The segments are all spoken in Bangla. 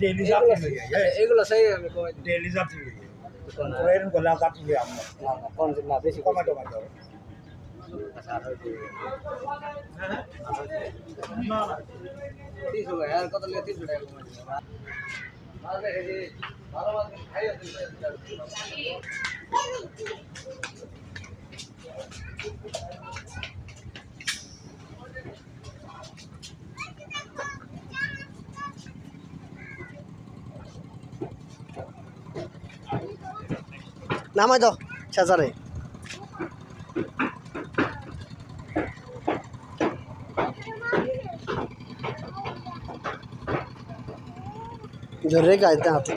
ডেলি যাত্রী লই যাই এগুলো সেই আমি ডেলি যাত্রী এরকম গলা যাত্রী না বেশি কমা টমা দাও আচ্ছা আর নামাই দাও চেঁচারে জোরে গাইতে হাতে।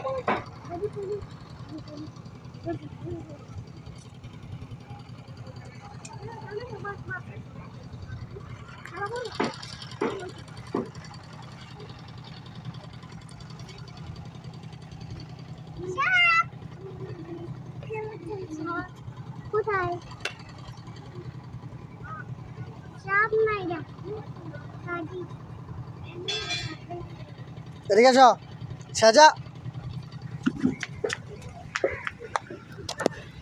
কোথায় চাপ নাই রা কাটি এদিকে আস সাজা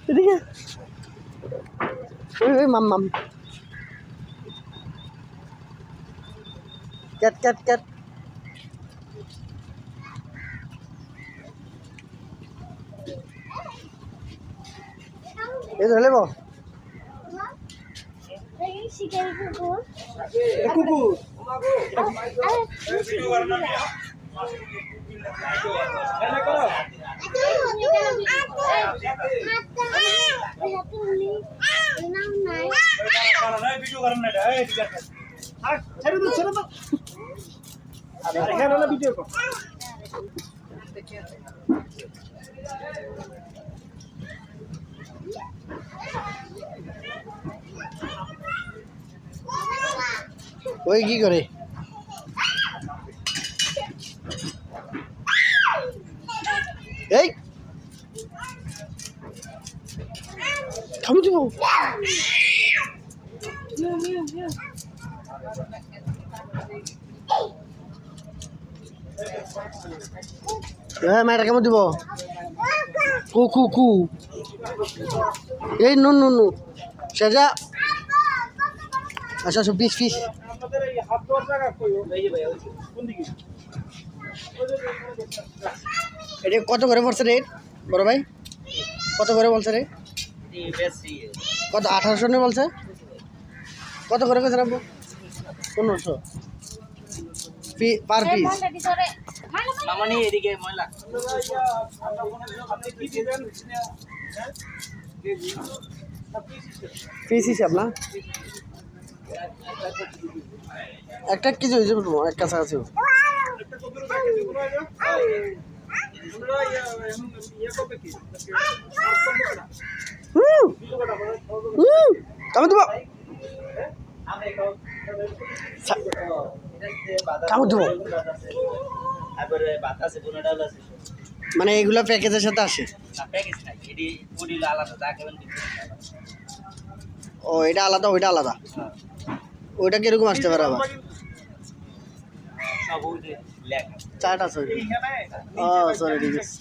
এদিকে ওই ওই মাম মাম ক্যাট ক্যাট ক্যাট এই ধরে লেবো কুকুর। ছেড়ে দাও ছেড়ে দাও এখানে ভিডিও কর। ওই কি করে? এই! থামু দিব হ্যাঁ মায়েরা কেমন দিব? কু কু কু। এই, নুন নুন নু সাজা। আচ্ছা পিস পিস। এটা কত করে পড়ছে রেট বড় ভাই? কত করে বলছে রে? কত, আঠারোশো নিয়ে বলছে? কত করে গেছে আব্বু পনেরোশো। পার পিস মামনি এদিকে ময়লা। হ্যাঁ পিস হিসাব না? একটা কেজি হয়ে যাবে এক কাছাকাছি একটা কত মানে এগুলো প্যাকেজের সাথে আসে? ও, এটা আলাদা, ওইটা আলাদা? ওইটা কীরকম আসতে পারে আবার? চাট। এইখানে ও সরি ঠিক আছে।